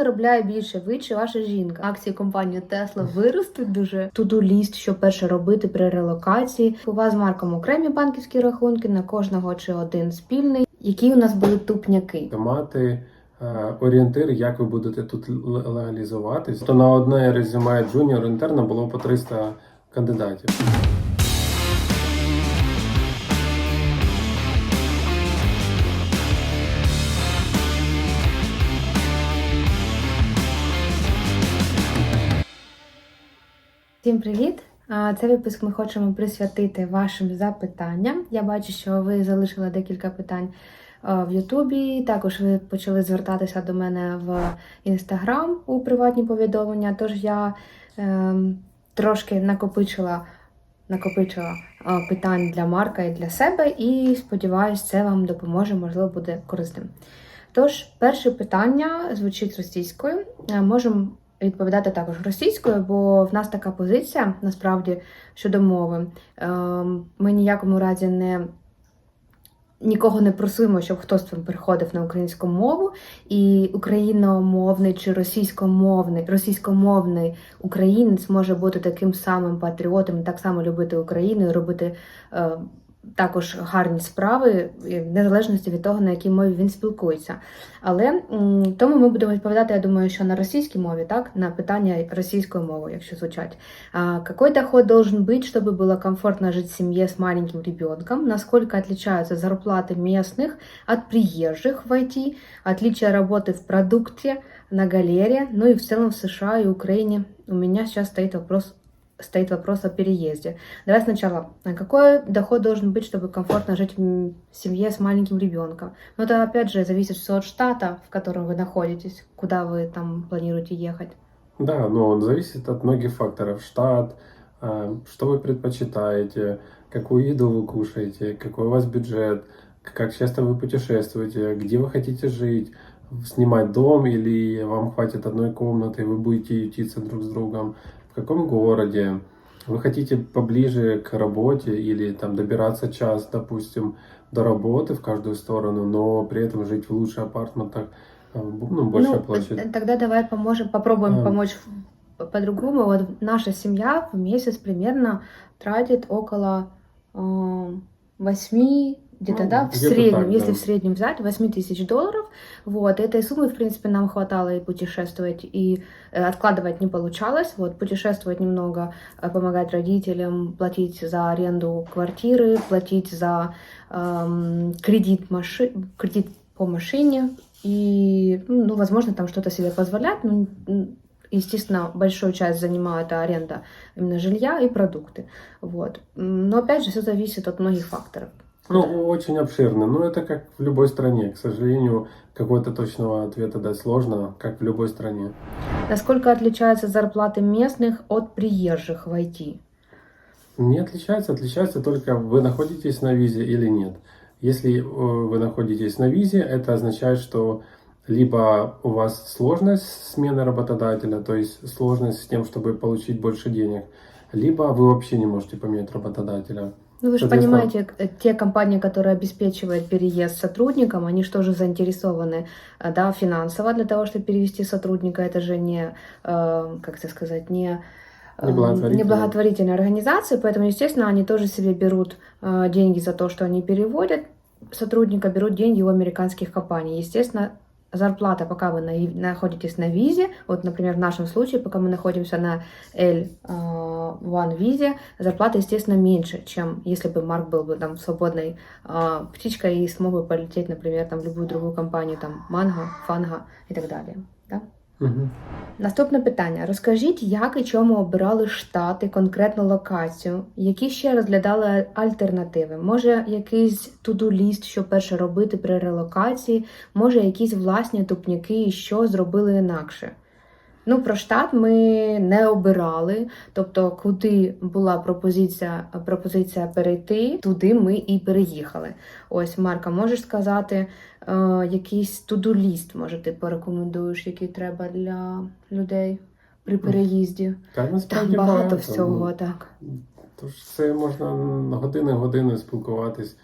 заробляє більше, ви чи ваша жінка? Акції компанії Тесла виростуть дуже. Туду ліст, що перше робити при релокації. У вас з Марком окремі банківські рахунки, на кожного чи один спільний. Які у нас були тупняки? мати е, орієнтир, як ви будете тут легалізуватись. То на одне резюме джуніор інтерна було по 300 кандидатів. Всім привіт! Цей випуск ми хочемо присвятити вашим запитанням. Я бачу, що ви залишили декілька питань в Ютубі. Також ви почали звертатися до мене в Інстаграм у приватні повідомлення. Тож я ем, трошки накопичила, накопичила питань для Марка і для себе, і сподіваюсь, це вам допоможе, можливо, буде корисним. Тож, перше питання звучить російською. Е, Можемо відповідати також російською, бо в нас така позиція насправді щодо мови. Ем, Ми ніякому разі не нікого не просимо, щоб хтось там переходив на українську мову, і україномовний чи російськомовний, російськомовний українець може бути таким самим патріотом, так само любити Україну і робити е, також гарні справи, і в незалежності від того, на якій мові він спілкується. Але м, тому ми будемо відповідати, я думаю, що на російській мові, так, на питання російською мовою, якщо звучать. А, какой доход должен быть, чтобы было комфортно жить в семье с маленьким ребенком? Насколько отличаются зарплаты местных от приезжих в IT? Отличие работы в продукте, на галере, ну и в целом в США и Украине. У меня сейчас стоит вопрос стоит вопрос о переезде. Давай сначала. А Какой доход должен быть, чтобы комфортно жить в семье с маленьким ребенком? Ну, это опять же зависит все от штата, в котором вы находитесь, куда вы там планируете ехать. Да, но он зависит от многих факторов. Штат, э, что вы предпочитаете, какую еду вы кушаете, какой у вас бюджет, как часто вы путешествуете, где вы хотите жить, снимать дом или вам хватит одной комнаты, вы будете ютиться друг с другом, каком городе, вы хотите поближе к работе или там добираться час, допустим, до работы в каждую сторону, но при этом жить в лучших апартментах, э, ну, большая ну, площадь. т- тогда давай поможем, попробуем А. помочь по-другому. Вот наша семья в месяц примерно тратит около э, 8 где-то, Ну, да, в где-то среднем, так, если да. в среднем взять, 8 тысяч долларов. Вот, этой суммы, в принципе, нам хватало и путешествовать, и э, откладывать не получалось. Вот, путешествовать немного, э, помогать родителям, платить за аренду квартиры, платить за эм, кредит, маши... кредит по машине, и, ну, возможно, там что-то себе позволять. Ну, м, естественно, большую часть занимает аренда именно жилья и продукты. Вот. Но, опять же, все зависит от многих факторов. Ну, очень обширно. Но это как в любой стране. К сожалению, какого-то точного ответа дать сложно, как в любой стране. Насколько отличаются зарплаты местных от приезжих в IT? Не отличается, отличается только вы находитесь на визе или нет. Если э, вы находитесь на визе, это означает, что либо у вас сложность смены работодателя, то есть сложность с тем, чтобы получить больше денег, либо вы вообще не можете поменять работодателя. Ну, вы же понимаете, э, те компании, которые обеспечивают переезд сотрудникам, они же тоже заинтересованы э, да, финансово для того, чтобы перевести сотрудника. Это же не, э, как это сказать, не э, Не благотворительная. не благотворительная организация, поэтому, естественно, они тоже себе берут деньги за то, что они переводят сотрудника, берут деньги у американских компаний. Естественно, зарплата, пока вы на- находитесь на визе, вот, например, в нашем случае, пока мы находимся на L1 визе, зарплата, естественно, меньше, чем если бы Марк был бы там свободной а, птичкой и смог бы полететь, например, там в любую другую компанию, там Манго, Фанго и так далі. Мгм. Наступне питання. Розкажіть, як і чому обирали штати, конкретну локацію? Які ще розглядали альтернативи? Може, якийсь тудуліст, що перше робити при релокації, може, якісь власні тупняки, що зробили інакше? Ну, про штат ми не обирали. Тобто, куди була пропозиція, пропозиція перейти, туди ми і переїхали. Ось, Марка, можеш сказати, е, якийсь туду-ліст, може, ти порекомендуєш, який треба для людей при переїзді? Та Там багато ну, всього, так. Тож це можна на години години спілкуватись.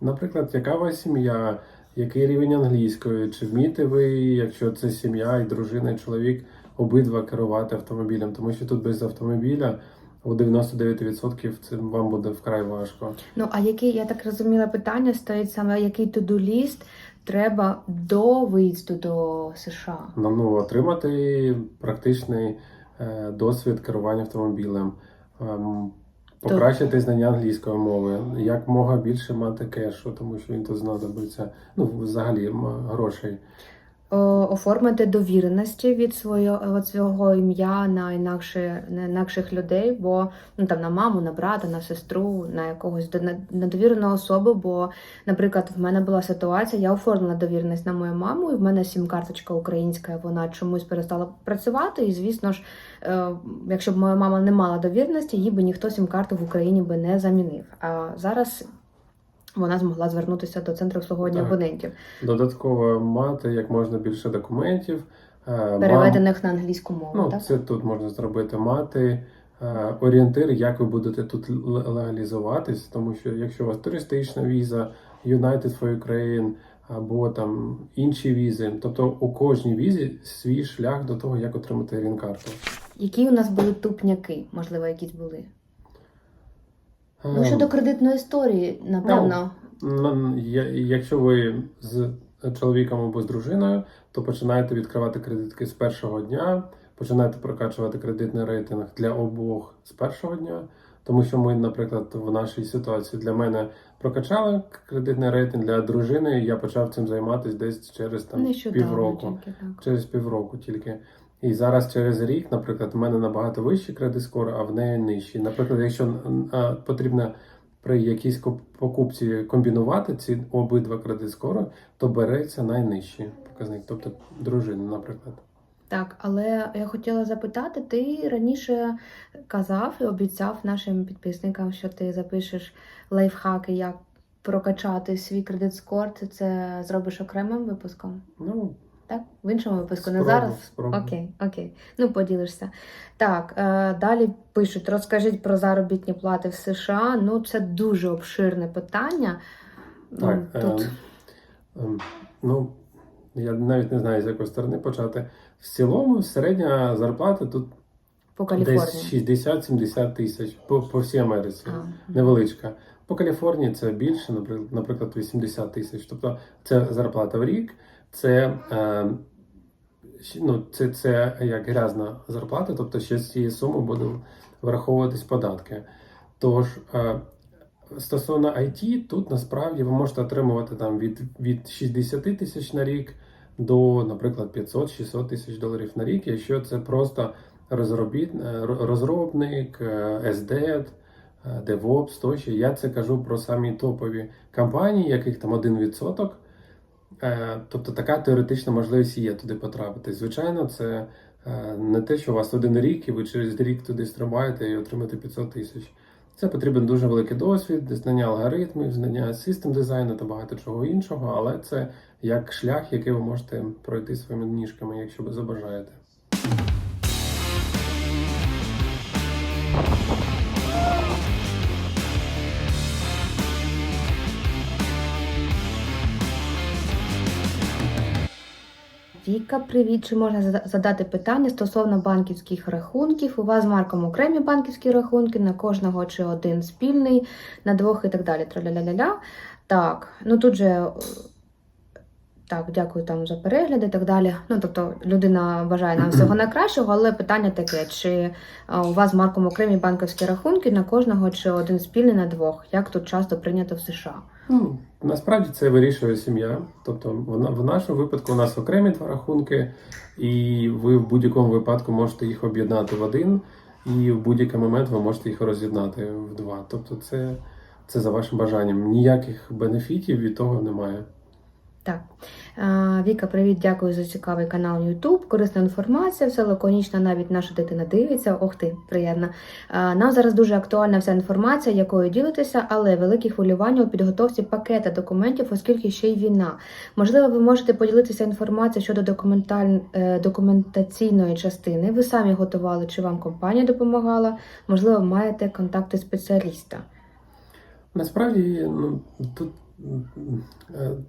Наприклад, яка у вас сім'я, який рівень англійської, чи вмієте ви, якщо це сім'я і дружина, і чоловік, обидва керувати автомобілем, тому що тут без автомобіля у 99% це вам буде вкрай важко. Ну а який, я так розуміла, питання стоїть саме, який туду-ліст треба до виїзду до США? Ну, ну, отримати практичний е, досвід керування автомобілем, ем, покращити знання англійської мови, як мога більше мати кешу, тому що він тут знадобиться. Ну, взагалі грошей. Оформити довіреності від свого, від свого ім'я на інакше, на інакших людей, бо ну там на маму, на брата, на сестру, на якогось на, на довірену особу. Бо, наприклад, в мене була ситуація, я оформила довіреність на мою маму, і в мене сім-карточка українська, вона чомусь перестала працювати. І звісно ж, е, якщо б моя мама не мала довіреності, їй би ніхто сім-карту в Україні би не замінив. А зараз вона змогла звернутися до центру обслуговування Так. абонентів, Додатково мати як можна більше документів. е, мам- переведених на англійську мову. Ну, так? це тут можна зробити мати е, орієнтир, як ви будете тут легалізуватись, тому що якщо у вас туристична віза, United for Ukraine або там інші візи, тобто у кожній візі свій шлях до того, як отримати грін-карту. Які у нас були тупняки, можливо, якісь були? Ну, щодо кредитної історії, напевно. Ну, я- Якщо ви з чоловіком або з дружиною, то починаєте відкривати кредитки з першого дня, починаєте прокачувати кредитний рейтинг для обох з першого дня. Тому що ми, наприклад, в нашій ситуації для мене прокачали кредитний рейтинг для дружини. і Я почав цим займатися десь через там Нещодавно півроку. тільки так. Через півроку тільки. І зараз через рік, наприклад, у мене набагато вищий кредит скор, а в неї нижчий. Наприклад, якщо потрібно при якійсь покупці комбінувати ці обидва кредит скори, то береться найнижчий показник, тобто дружина, наприклад. Так, але я хотіла запитати, ти раніше казав і обіцяв нашим підписникам, що ти запишеш лайфхаки, як прокачати свій кредит скор. Ти це зробиш окремим випуском? Ну, Так? В іншому випуску, не зараз? спробую. Окей, окей. Ну, поділишся. Так, е, далі пишуть: розкажіть про заробітні плати в США. Ну, це дуже обширне питання. так. Ну, Тут ем, ем, ну, я навіть не знаю, з якої сторони почати. В цілому середня зарплата тут по десь Каліфорнії. 60-70 тисяч по, по всій Америці. А, невеличка. По Каліфорнії це більше, наприклад, наприклад, 80 тисяч. Тобто це зарплата в рік, це, е, ну, це, це як грязна зарплата, тобто ще з цієї суми буде враховуватись податки. Тож, е, стосовно IT, тут насправді ви можете отримувати там від, від 60 тисяч на рік до, наприклад, 500-600 тисяч доларів на рік, якщо це просто е, розробник, е, DevOps, тощо. Я це кажу про самі топові компанії, яких там 1%. Е, Тобто така теоретична можливість є туди потрапити. Звичайно, це е, не те, що у вас один рік, і ви через рік туди стрибаєте і отримаєте 500 тисяч. Це потрібен дуже великий досвід, знання алгоритмів, знання систем дизайну та багато чого іншого, але це як шлях, який ви можете пройти своїми ніжками, якщо ви забажаєте. Віка, привіт. Чи можна задати питання стосовно банківських рахунків? У вас з Марком окремі банківські рахунки, на кожного чи один спільний, на двох і так далі. Траля-ля-ля-ля. Так, ну тут же. Так, дякую там за перегляд і так далі. Ну, тобто, людина бажає нам всього найкращого, але питання таке: чи у вас з Марком окремі банківські рахунки на кожного, чи один спільний на двох? Як тут часто прийнято в США? Ну, насправді це вирішує сім'я. Тобто, в, нашому випадку у нас окремі два рахунки, і ви в будь-якому випадку можете їх об'єднати в один, і в будь-який момент ви можете їх роз'єднати в два. Тобто, це, це за вашим бажанням. Ніяких бенефітів від того немає. Так. Віка, привіт, дякую за цікавий канал YouTube. Корисна інформація, все лаконічно, навіть наша дитина дивиться. Ох ти, приємно. Нам зараз дуже актуальна вся інформація, якою ділитеся, але великі хвилювання у підготовці пакета документів, оскільки ще й війна. Можливо, ви можете поділитися інформацією щодо е, документаційної частини. Ви самі готували, чи вам компанія допомагала? Можливо, маєте контакти спеціаліста. Насправді, ну тут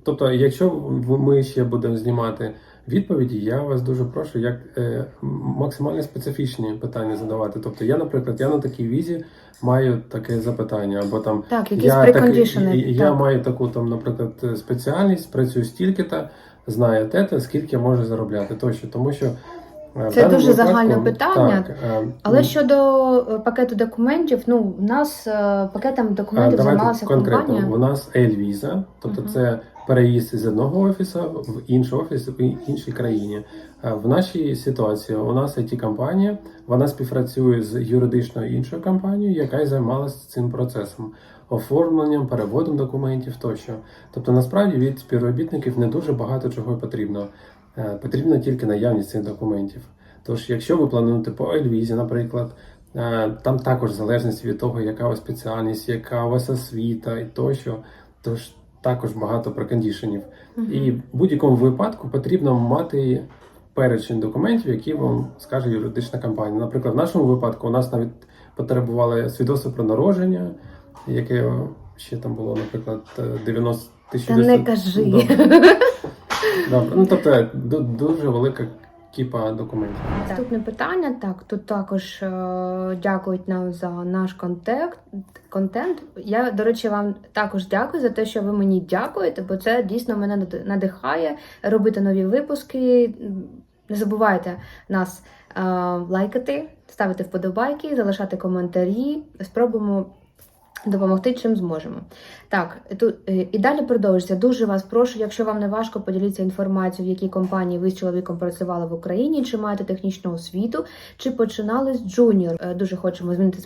Тобто, якщо ми ще будемо знімати відповіді, я вас дуже прошу, як е, максимально специфічні питання задавати. Тобто, я, наприклад, я на такій візі маю таке запитання, або там Так, якісь я, так, я так. маю таку там, наприклад, спеціальність, працюю стільки-то, знаю те-то, скільки я можу заробляти тощо. Тому що е, Це даному дуже загальне питання, Так, е, Але щодо е, пакету документів, ну в нас е, пакетом документів Давайте займалася конкретно. компанія. У нас L-віза, тобто Мгм. це переїзд з одного офісу в інший офіс в іншій країні. В нашій ситуації у нас it компанія вона співпрацює з юридичною іншою компанією, яка й займалася цим процесом, оформленням, переводом документів тощо. Тобто, насправді від співробітників не дуже багато чого потрібно. Е, Потрібна тільки наявність цих документів. Тож, якщо ви плануєте по L-візі, наприклад, Е, Там також залежність від того, яка у вас спеціальність, яка у вас освіта і тощо. Тож також багато прекондішенів. Мгм. І в будь-якому випадку потрібно мати перечень документів, які вам скаже юридична компанія. Наприклад, в нашому випадку у нас навіть потребували свідоцтво про народження, яке ще там було, наприклад, 90 тисяч. Та не кажи. Добре. Добре. Ну тобто дуже велика кіпа документів. Наступне питання. Так, тут також е, дякують нам за наш контент. контент. Я, до речі, вам також дякую за те, що ви мені дякуєте, бо це дійсно мене над- надихає робити нові випуски. Не забувайте нас е, лайкати, ставити вподобайки, залишати коментарі. Спробуємо допомогти чим зможемо. Так, тут е, і далі продовжиться. Дуже вас прошу, якщо вам не важко, поділіться інформацією, в якій компанії ви з чоловіком працювали в Україні, чи маєте технічну освіту, чи починали з джуніор. Е, Дуже хочемо змінити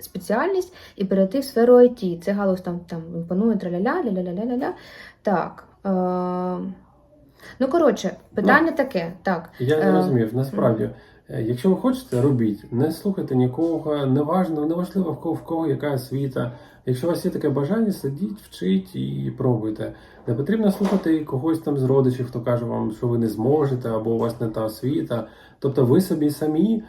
спеціальність і перейти в сферу IT. Це галузь там там імпонує траля-ля, ля-ля-ля-ля-ля. Так. Е... Ну, коротше, питання таке. Так. Я Е, не розумів. Насправді, е, якщо ви хочете, робіть. Не слухайте нікого, неважно, неважливо в кого в кого яка освіта. Якщо у вас є таке бажання, сидіть, вчіть і пробуйте. Не потрібно слухати когось там з родичів, хто каже вам, що ви не зможете, або у вас не та освіта. Тобто ви собі самі.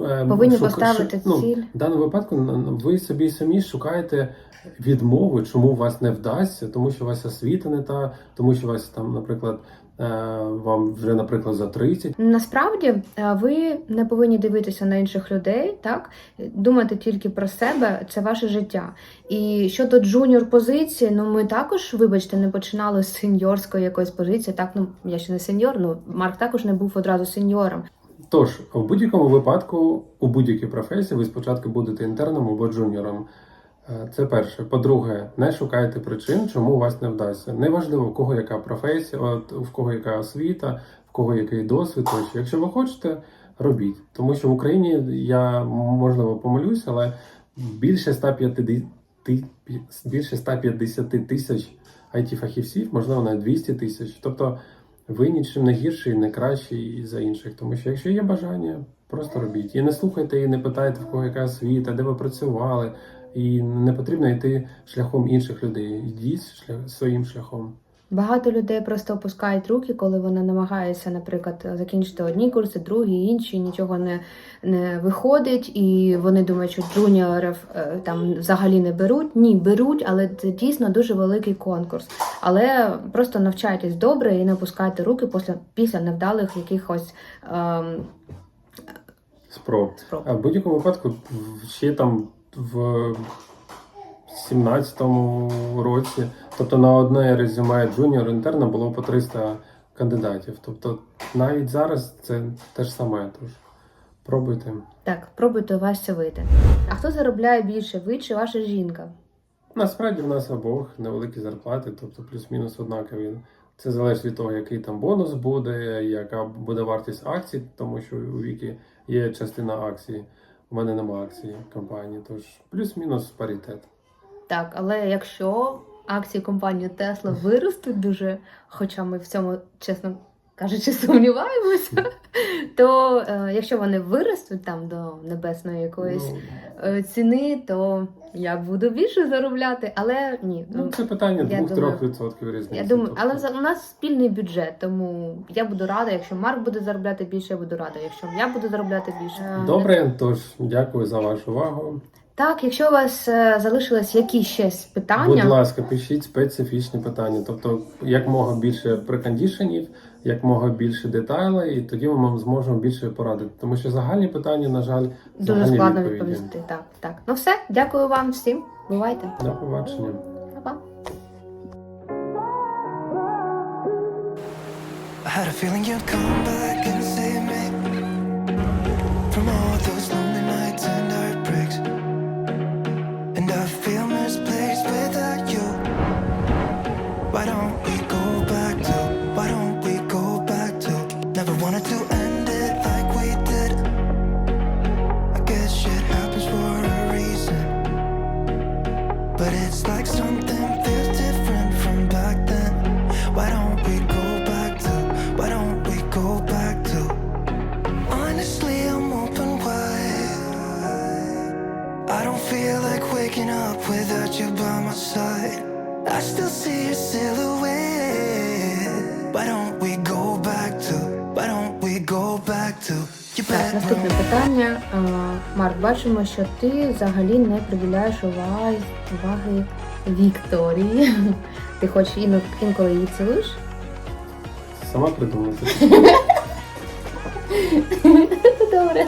е, Повинні шука- поставити ну, ціль. В даному випадку ви собі самі шукаєте відмови, чому у вас не вдасться, тому що у вас освіта не та, тому що у вас там, наприклад, е, вам вже, наприклад, за 30, Насправді е, ви не повинні дивитися на інших людей, так думати тільки про себе, це ваше життя. І щодо джуніор позиції, ну ми також, вибачте, не починали з сеньорської якоїсь позиції. Так, ну я ще не сеньор, ну Марк також не був одразу сеньором. Тож, в будь-якому випадку, у будь-якій професії, ви спочатку будете інтерном або джуніором. Е, Це перше. По-друге, не шукайте причин, чому вас не вдасться. Неважливо, в кого яка професія, в кого яка освіта, в кого який досвід. Тощо. Якщо ви хочете, робіть. Тому що в Україні я можливо помилюсь, але більше 150, ти- більше 150 тисяч it фахівців можливо, навіть 200 тисяч. Тобто ви нічим не гірший, не кращий за інших. Тому що якщо є бажання, просто робіть. І не слухайте, і не питайте, в кого яка освіта, де ви працювали. І не потрібно йти шляхом інших людей. Йдіть шлях, своїм шляхом. Багато людей просто опускають руки, коли вони намагаються, наприклад, закінчити одні курси, другі, інші, нічого не, не виходить, і вони думають, що джуніорів е, там взагалі не беруть. Ні, беруть, але це дійсно дуже великий конкурс. Але просто навчайтесь добре і не опускайте руки після, після невдалих якихось ем, Спроб. спроб. А в будь-якому випадку ще там в 17-му році, тобто на одне резюме джуніор інтерна було по 300 кандидатів. Тобто навіть зараз це те ж саме. Тож пробуйте. Так, пробуйте у вас це вийти. А хто заробляє більше, ви чи ваша жінка? Насправді в нас обох невеликі зарплати, тобто плюс-мінус однакові. Це залежить від того, який там бонус буде, яка буде вартість акцій, тому що у Вікі є частина акцій. У мене нема акцій компанії, тож плюс-мінус паритет. Так, але якщо акції компанії Тесла виростуть дуже, хоча ми в цьому, чесно кажучи, сумніваємося, то е, якщо вони виростуть там до небесної якоїсь Ну, е, ціни, то я буду більше заробляти. Але ні, Ну, ну, це питання Я 2-3% різниці. я думаю, Тобто, але у нас спільний бюджет, тому я буду рада, якщо Марк буде заробляти більше, я буду рада. Якщо я буду заробляти більше. Е, Добре, тож дякую за вашу увагу. Так, якщо у вас е, залишились якісь ще Будь ласка, пишіть специфічні питання. Тобто, як мога більше прикондішенів, як мога більше деталей, і тоді ми зможемо більше порадити. Тому що загальні питання, на жаль, дуже загальні складно відповіді. відповісти. Так, так. Ну все, дякую вам всім. Бувайте. До побачення. Па-па. I had a feeling you'd come back without you by my side. I still see your silhouette. Why don't we go back to? Why don't we go back to Так, наступне питання. Марк, бачимо, що ти взагалі не приділяєш уваги, уваги Вікторії. Ти хоч інколи її цілуєш? Сама придумала. Добре.